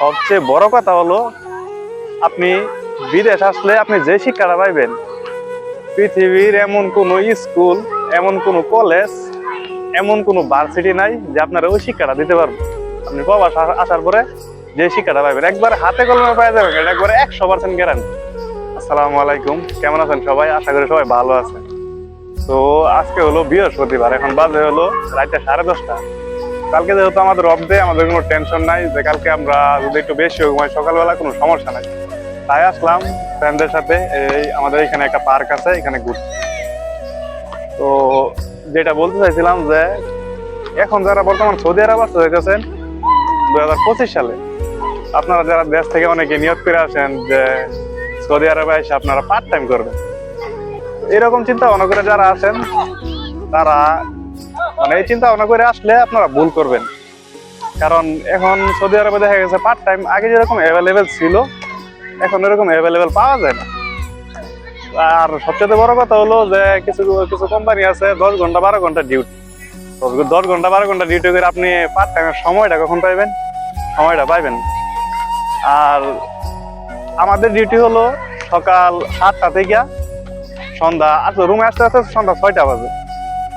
সবচেয়ে বড় কথা হলো, আপনি বিদেশ আসলে আপনি যে শিক্ষাটা পাইবেন, পৃথিবীর এমন কোনো স্কুল, এমন কোনো কলেজ, এমন কোনো ভার্সিটি নাই যে আপনারা ওই শিক্ষাটা দিতে পারবে আপনি প্রবাস আসার পরে যে শিক্ষাটা পাইবেন, একবার হাতে কলমে যাবেন, এটা একবারে একশো পার্সেন্ট গ্যারান্টি আসসালামু আলাইকুম, কেমন আছেন সবাই? আশা করি সবাই ভালো আছেন। তো আজকে হলো বৃহস্পতিবার, এখন বাজে হলো রাইতে সাড়ে দশটা। কালকে যেহেতু আমাদের অফ ডে আমাদের কোনো টেনশন নাই। যে কালকে আমরা যদি একটু বেশি ঘুমাই, সকালবেলা কোনো সমস্যা নাই। তাই আসলাম ফ্রেন্ডদের সাথে, এই আমাদের এখানে একটা পার্ক আছে, এখানে ঘুরতে। তো যেটা বলতে চাইছিলাম যে, এখন যারা বর্তমান সৌদি আরব চাইতেছেন, দুই হাজার পঁচিশ সালে, আপনারা যারা দেশ থেকে অনেকে নিয়োগ করে আসেন যে সৌদি আরবে এসে আপনারা পার্ট টাইম করবেন এরকম চিন্তা ভাবনা করে যারা আসেন, তারা মানে এই চিন্তা ভাবনা করে আসলে আপনারা ভুল করবেন। কারণ এখন সৌদি আরবে দেখা গেছে পার্ট টাইম আগে যেরকম অ্যাভেলেবেল ছিল, এখন এরকম অ্যাভেলেবেল পাওয়া যায় না। আর সবচেয়ে বড় কথা হলো যে কিছু কিছু কোম্পানি আছে, দশ ঘণ্টা বারো ঘণ্টা ডিউটি দশ ঘণ্টা বারো ঘণ্টা ডিউটি করে আপনি পার্ট টাইমের সময়টা কখন পাইবেন? সময়টা পাইবেন আর আমাদের ডিউটি হলো সকাল সাতটা থেকে সন্ধ্যা আচ্ছা রুমে আসতে আসতে সন্ধ্যা ছয়টা বাজে।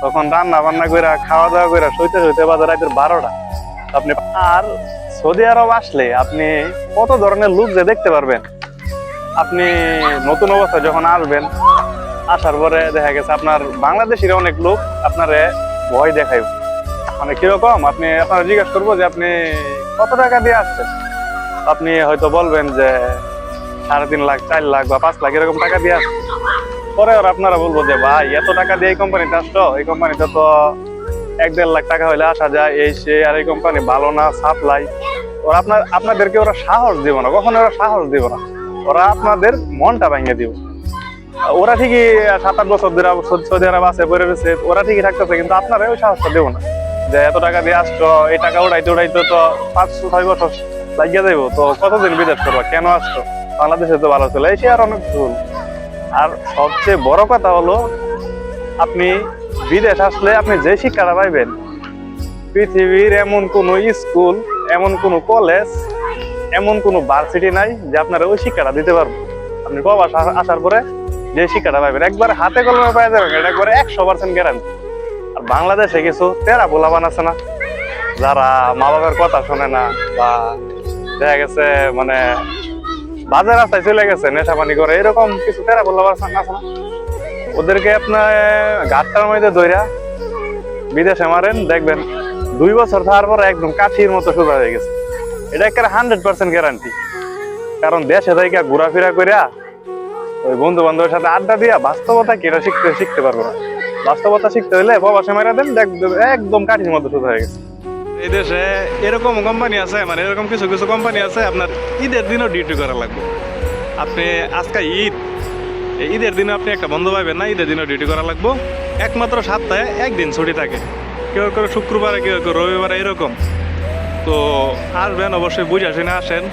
তখন রান্না বান্না করে খাওয়া দাওয়া করে সইতে সইতে বাজে রাতের বারোটা। আপনি আর সৌদি আরব আসলে আপনি কত ধরনের লুক যে দেখতে পারবেন? আপনি নতুন অবস্থায় যখন আসবেন, আসার পরে দেখা গেছে আপনার বাংলাদেশের অনেক লোক আপনারে ভয় দেখাইব। মানে কীরকম? আপনি, আপনারা জিজ্ঞেস করব যে আপনি কত টাকা দিয়ে আসছেন? আপনি হয়তো বলবেন যে সাড়ে তিন লাখ, চার লাখ বা পাঁচ লাখ, এরকম টাকা দিয়ে আসছেন। পরে আর আপনারা বলব যে, ভাই, এত টাকা দিয়ে এই কোম্পানিতে আসছো? এই কোম্পানিতে তো এক দেড় লাখ টাকা হলে আসা যায়, এই সে আর এই কোম্পানি ভালো না, সাপ্লাই। ওরা আপনার, আপনাদেরকে ওরা সাহস দিব না, কখনো ওরা সাহস দিব না। ওরা আপনাদের মনটা ভেঙে দিব। ওরা ঠিকই সাত আট বছর ধরে, সৌদি আরব আছে বলে রয়েছে, ওরা ঠিকই থাকতেছে, কিন্তু আপনারা ওই সাহসটা দেবো না। যে, এত টাকা দিয়ে আসছো, এই টাকা উড়াইতে উড়াইতে তো পাঁচ, ছয় বছর লাগিয়ে যাব তো কতদিন বিদেশ করবা? কেন আসছো? বাংলাদেশে তো ভালো ছিল এই সে আর অনেক ভুল। আর সবচেয়ে বড় কথা হলো, আপনি বিদেশ আসলে আপনি যে শিক্ষাটা পাইবেন, পৃথিবীর এমন কোনো স্কুল, এমন কোনো কলেজ, এমন কোনো ভার্সিটি নাই যে আপনারা ওই শিক্ষাটা দিতে পারবেন। আপনি প্রবাস আসার পরে যে শিক্ষাটা পাইবেন, একবার হাতে কলমে পাই যাবেন, এটা একবারে একশো পার্সেন্ট গ্যারান্টি আর বাংলাদেশে কিছু তেরা পোলাবান আছে না, যারা মা বাবার কথা শোনে না বা দেখা গেছে মানে বাজার রাস্তায় চলে গেছে, নেশা পানি করে। এরকম কিছু তেরা পোলাবান আছে না। ওদেরকে আপনার ঘাটটার মধ্যে দইরা বিদেশে মারেন, দেখবেন দুই বছর থাকার পর একদম কাঠির মতো সোজা হয়ে গেছে। এটা একটা হান্ড্রেড পার্সেন্ট গ্যারান্টি। কারণ দেশে থেকে ঘোরাফেরা করিয়া ওই বন্ধু বান্ধবের সাথে আড্ডা দিয়া বাস্তবতা কি, এটা শিখতে শিখতে পারব না। বাস্তবতা শিখতে হলে প্রবাসে মারা দেন একদম কাঠির মতো সোজা হয়ে গেছে। এই দেশে এরকম কোম্পানি আছে মানে এরকম কিছু কিছু কোম্পানি আছে, আপনার ঈদের দিনও ডিউটি করা লাগবে। আপনি আজকে ঈদ ঈদের দিনে আপনি একটা বন্ধ পাবেন না, ঈদের দিনও ডিউটি করা লাগবো। একমাত্র সপ্তাহে একদিন ছুটি থাকে। কেউ করে শুক্রবারে, কেউ কেউ রবিবারে এরকম। তো আসবেন, অবশ্যই বুঝে আসেন আসেন।